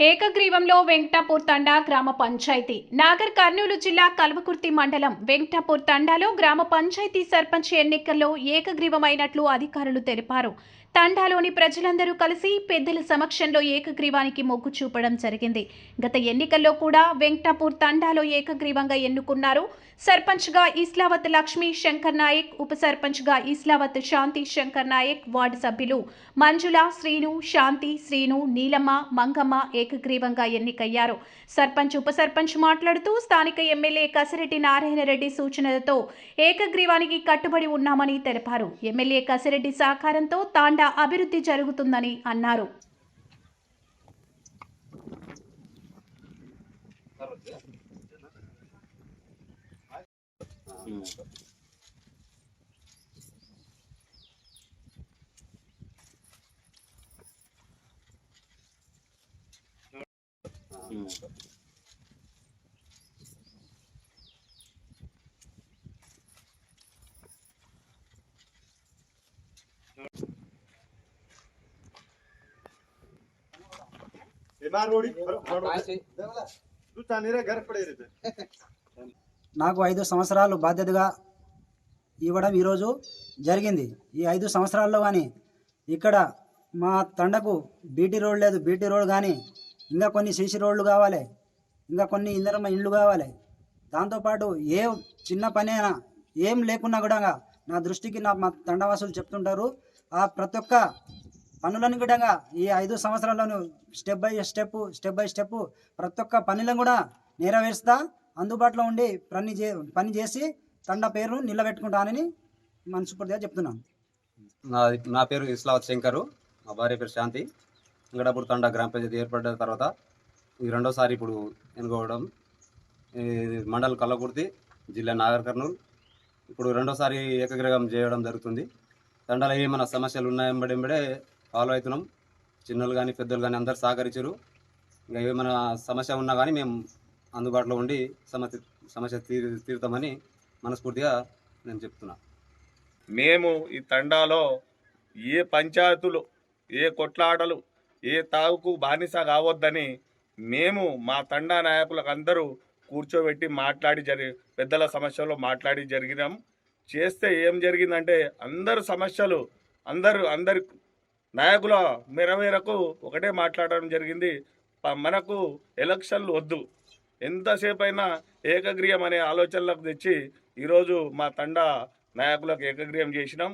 ఏకగ్రీవంలో వెంకటాపూర్ తండా గ్రామ పంచాయతీ. నాగర్ కర్నూలు జిల్లా కల్వకుర్తి మండలం వెంకటాపూర్ తండాలో గ్రామ పంచాయతీ సర్పంచ్ ఎన్నికల్లో ఏకగ్రీవమైనట్లు అధికారులు తెలిపారు. తండాలోని ప్రజలందరూ కలిసి పెద్దల సమక్షంలో ఏకగ్రీవానికి మొగ్గు చూపడం జరిగింది. గత ఎన్నికల్లో కూడా వెంకటాపూర్ తండాలో ఏకగ్రీవంగా ఎన్నుకున్నారు. సర్పంచ్గా ఇస్లావత్ లక్ష్మీ శంకర్ నాయక్ ఉప సర్పంచ్గా ఇస్లావత్ శాంతి శంకర్ నాయక్ వార్డు సభ్యులు మంజుల శ్రీను శాంతి శ్రీను నీలమ్మ మంగమ్మ ఏకగ్రీవంగా ఎన్నికయ్యారు సర్పంచ్ ఉప సర్పంచ్ మాట్లాడుతూ స్థానిక ఎమ్మెల్యే కసిరెడ్డి నారాయణరెడ్డి సూచనలతో ఏకగ్రీవానికి కట్టుబడి ఉన్నామని తెలిపారు ఎమ్మెల్యే కసిరెడ్డి సహకారంతో తాండా అభివృద్ధి జరుగుతుందని అన్నారు Mm. నాకు ఐదు సంవత్సరాలు బాధ్యతగా ఇవ్వడం ఈరోజు జరిగింది. ఈ ఐదు సంవత్సరాల్లో కానీ ఇక్కడ మా తండకు బీటీ రోడ్ లేదు. బీటీ రోడ్ కానీ ఇంకా కొన్ని సీసీ రోడ్లు కావాలి. ఇంకా కొన్ని ఇందరమ్మ ఇండ్లు కావాలి. దాంతోపాటు ఏ చిన్న పని అయినా ఏం లేకున్నా కూడా నా దృష్టికి నా మా తండవాసులు చెప్తుంటారు. ఆ ప్రతి ఒక్క పనులను కూడా ఈ ఐదు సంవత్సరాలను step by step step by step ప్రతి ఒక్క పనులను కూడా నెరవేరుస్తా. అందుబాటులో ఉండి పని చే పని చేసి తండ పేరు నిలబెట్టుకుంటానని మనస్ఫూర్తిగా చెప్తున్నాను. నా నా పేరు ఇస్లావత్ శంకరు. మా భార్య పేరు శాంతి. వెంకటాపూర్ తండా గ్రామ పంచాయతీ ఏర్పడిన తర్వాత ఇది రెండోసారి ఇప్పుడు ఎన్నుకోవడం ఇది మండల్ కల్లకుర్తి జిల్లా నాగర్ కర్నూలు. ఇప్పుడు రెండోసారి ఏకగ్రహం చేయడం జరుగుతుంది. తండాలో ఏమైనా సమస్యలు ఉన్నాయంబడెంబడే ఫాలో అవుతున్నాం చిన్నలు కానీ పెద్దలు కానీ అందరు సహకరించారు. ఇంకా ఏమైనా సమస్య ఉన్నా కానీ మేము అందుబాటులో ఉండి సమస్య సమస్య తీరు తీరుతామని మనస్ఫూర్తిగా నేను చెప్తున్నా. మేము ఈ తండాలో ఏ పంచాయతీలు ఏ కొట్లాటలు ఏ తాగుకు బానిస కావద్దని మేము మా తండా నాయకులకు అందరూ కూర్చోబెట్టి మాట్లాడి జరి పెద్దల సమస్యలో మాట్లాడి జరిగినాం. చేస్తే ఏం జరిగిందంటే అందరు సమస్యలు అందరు అందరి నాయకుల మెరవేరకు ఒకటే మాట్లాడడం జరిగింది. మనకు ఎలక్షన్లు వద్దు. ఎంతసేపు అయినా ఏకగ్రీయం అనే ఆలోచనలకు తెచ్చి ఈరోజు మా తండా నాయకులకు ఏకగ్రీయం చేసినాం.